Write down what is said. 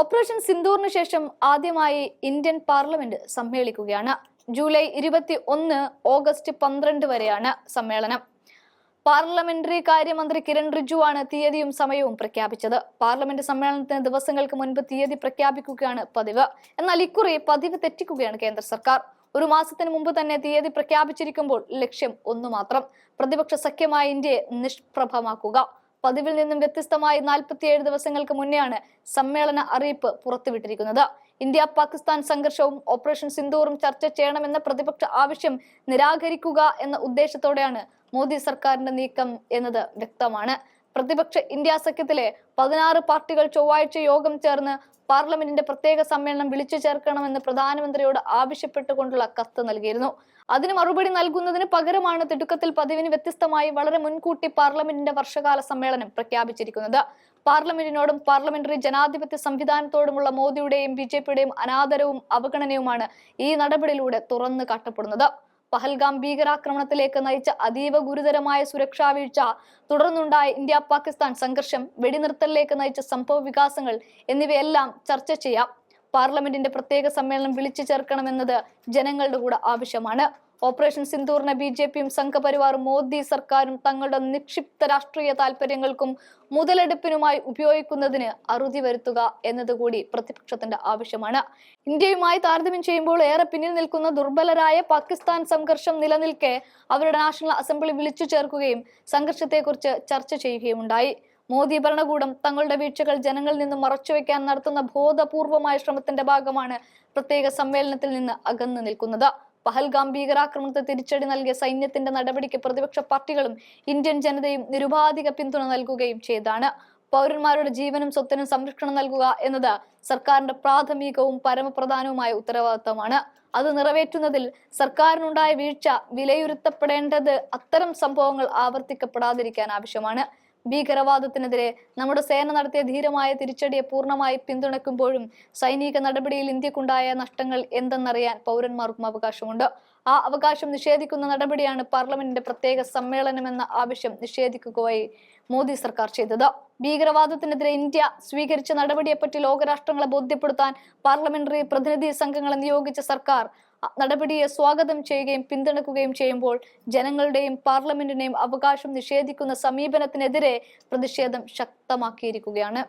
Operation സിന്ദൂറിന് ശേഷം ആദ്യമായി Indian parliament സമ്മേളിക്കുകയാണ്. July ഇരുപത്തി ഒന്ന് ഓഗസ്റ്റ് പന്ത്രണ്ട് വരെയാണ് സമ്മേളനം. പാർലമെന്ററി കാര്യമന്ത്രി കിരൺ റിജു ആണ് തീയതിയും സമയവും പ്രഖ്യാപിച്ചത്. പാർലമെന്റ് സമ്മേളനത്തിന് ദിവസങ്ങൾക്ക് മുൻപ് തീയതി പ്രഖ്യാപിക്കുകയാണ് പതിവ്. എന്നാൽ ഇക്കുറി പതിവ് തെറ്റിക്കുകയാണ് കേന്ദ്ര സർക്കാർ. ഒരു മാസത്തിന് മുമ്പ് തന്നെ തീയതി പ്രഖ്യാപിച്ചിരിക്കുമ്പോൾ ലക്ഷ്യം ഒന്നു മാത്രം. പ്രതിപക്ഷ സഖ്യമായ ഇന്ത്യയെ നിഷ്പ്രഭമാക്കുക. പതിവിൽ നിന്നും വ്യത്യസ്തമായി നാൽപ്പത്തിയേഴ് ദിവസങ്ങൾക്ക് മുന്നെയാണ് സമ്മേളന അറിയിപ്പ് പുറത്തുവിട്ടിരിക്കുന്നത്. ഇന്ത്യ പാകിസ്ഥാൻ സംഘർഷവും ഓപ്പറേഷൻ സിന്ദൂറും ചർച്ച ചെയ്യണമെന്ന പ്രതിപക്ഷ ആവശ്യം നിരാകരിക്കുക എന്ന ഉദ്ദേശത്തോടെയാണ് മോദി സർക്കാരിന്റെ നീക്കം എന്നത് വ്യക്തമാണ്. പ്രതിപക്ഷ ഇന്ത്യ സഖ്യത്തിലെ പതിനാറ് പാർട്ടികൾ ചൊവ്വാഴ്ച യോഗം ചേർന്ന് പാർലമെന്റിന്റെ പ്രത്യേക സമ്മേളനം വിളിച്ചു ചേർക്കണമെന്ന് പ്രധാനമന്ത്രിയോട് ആവശ്യപ്പെട്ടുകൊണ്ടുള്ള കത്ത് നൽകിയിരുന്നു. അതിന് മറുപടി നൽകുന്നതിന് പകരമാണ് തിടുക്കത്തിൽ പതിവിന് വ്യത്യസ്തമായി വളരെ മുൻകൂട്ടി പാർലമെന്റിന്റെ വർഷകാല സമ്മേളനം പ്രഖ്യാപിച്ചിരിക്കുന്നത്. പാർലമെന്റിനോടും പാർലമെന്ററി ജനാധിപത്യ സംവിധാനത്തോടുമുള്ള മോദിയുടെയും ബി ജെ പിയുടെയും അനാദരവും അവഗണനയുമാണ് ഈ നടപടിയിലൂടെ തുറന്നു കാട്ടപ്പെടുന്നത്. പഹൽഗാം ഭീകരാക്രമണത്തിലേക്ക് നയിച്ച അതീവ ഗുരുതരമായ സുരക്ഷാ വീഴ്ച തുടർന്നുണ്ടായ ഇന്ത്യ പാകിസ്ഥാൻ സംഘർഷം വെടിനിർത്തലിലേക്ക് നയിച്ച സംഭവ വികാസങ്ങൾ എന്നിവയെല്ലാം ചർച്ച ചെയ്യാം. പാർലമെന്റിന്റെ പ്രത്യേക സമ്മേളനം വിളിച്ചു ചേർക്കണമെന്നത് ജനങ്ങളുടെ കൂടെ ആവശ്യമാണ്. ഓപ്പറേഷൻ സിന്ദൂറിനെ ബി ജെ പിയും സംഘപരിവാറും മോദി സർക്കാരും തങ്ങളുടെ നിക്ഷിപ്ത രാഷ്ട്രീയ താല്പര്യങ്ങൾക്കും മുതലെടുപ്പിനുമായി ഉപയോഗിക്കുന്നതിന് അറുതി വരുത്തുക എന്നതുകൂടി പ്രതിപക്ഷത്തിന്റെ ആവശ്യമാണ്. ഇന്ത്യയുമായി താരതമ്യം ചെയ്യുമ്പോൾ ഏറെ പിന്നിൽ നിൽക്കുന്ന ദുർബലരായ പാകിസ്ഥാൻ സംഘർഷം നിലനിൽക്കെ അവരുടെ നാഷണൽ അസംബ്ലി വിളിച്ചു ചേർക്കുകയും സംഘർഷത്തെക്കുറിച്ച് ചർച്ച ചെയ്യുകയും ഉണ്ടായി മോദി ഭരണകൂടം തങ്ങളുടെ വീഴ്ചകൾ ജനങ്ങളിൽ നിന്ന് മറച്ചുവെക്കാൻ നടത്തുന്ന ബോധപൂർവമായ ശ്രമത്തിന്റെ ഭാഗമാണ് പ്രത്യേക സമ്മേളനത്തിൽ നിന്ന് അകന്നു നിൽക്കുന്നത്. പഹൽഗാം ഭീകരാക്രമണത്തെ തിരിച്ചടി നൽകിയ സൈന്യത്തിന്റെ നടപടിക്ക് പ്രതിപക്ഷ പാർട്ടികളും ഇന്ത്യൻ ജനതയും നിരുപാധിക പിന്തുണ നൽകുകയും ചെയ്താണ്. പൗരന്മാരുടെ ജീവനും സ്വത്തിനും സംരക്ഷണം നൽകുക എന്നത് സർക്കാരിന്റെ പ്രാഥമികവും പരമപ്രധാനവുമായ ഉത്തരവാദിത്തമാണ്. അത് നിറവേറ്റുന്നതിൽ സർക്കാരിനുണ്ടായ വീഴ്ച വിലയിരുത്തപ്പെടേണ്ടത് അത്തരം സംഭവങ്ങൾ ആവർത്തിക്കപ്പെടാതിരിക്കാൻ ആവശ്യമാണ്. ഭീകരവാദത്തിനെതിരെ നമ്മുടെ സേന നടത്തിയ ധീരമായ തിരിച്ചടിയെ പൂർണമായി പിന്തുണയ്ക്കുമ്പോഴും സൈനിക നടപടിയിൽ ഇന്ത്യക്കുണ്ടായ നഷ്ടങ്ങൾ എന്തെന്നറിയാൻ പൗരന്മാർക്കും അവകാശമുണ്ട്. ആ അവകാശം നിഷേധിക്കുന്ന നടപടിയാണ് പാർലമെന്റിന്റെ പ്രത്യേക സമ്മേളനമെന്ന ആവശ്യം നിഷേധിക്കുകയായി മോദി സർക്കാർ ചെയ്തത്. ഭീകരവാദത്തിനെതിരെ ഇന്ത്യ സ്വീകരിച്ച നടപടിയെപ്പറ്റി ലോകരാഷ്ട്രങ്ങളെ ബോധ്യപ്പെടുത്താൻ പാർലമെന്ററി പ്രതിനിധി സംഘങ്ങളെ നിയോഗിച്ച സർക്കാർ നടപടിയെ സ്വാഗതം ചെയ്യുകയും പിന്തുണക്കുകയും ചെയ്യുമ്പോൾ ജനങ്ങളുടെയും പാർലമെന്റിനെയും അവകാശം നിഷേധിക്കുന്ന സമീപനത്തിനെതിരെ പ്രതിഷേധം ശക്തമാക്കിയിരിക്കുകയാണ്.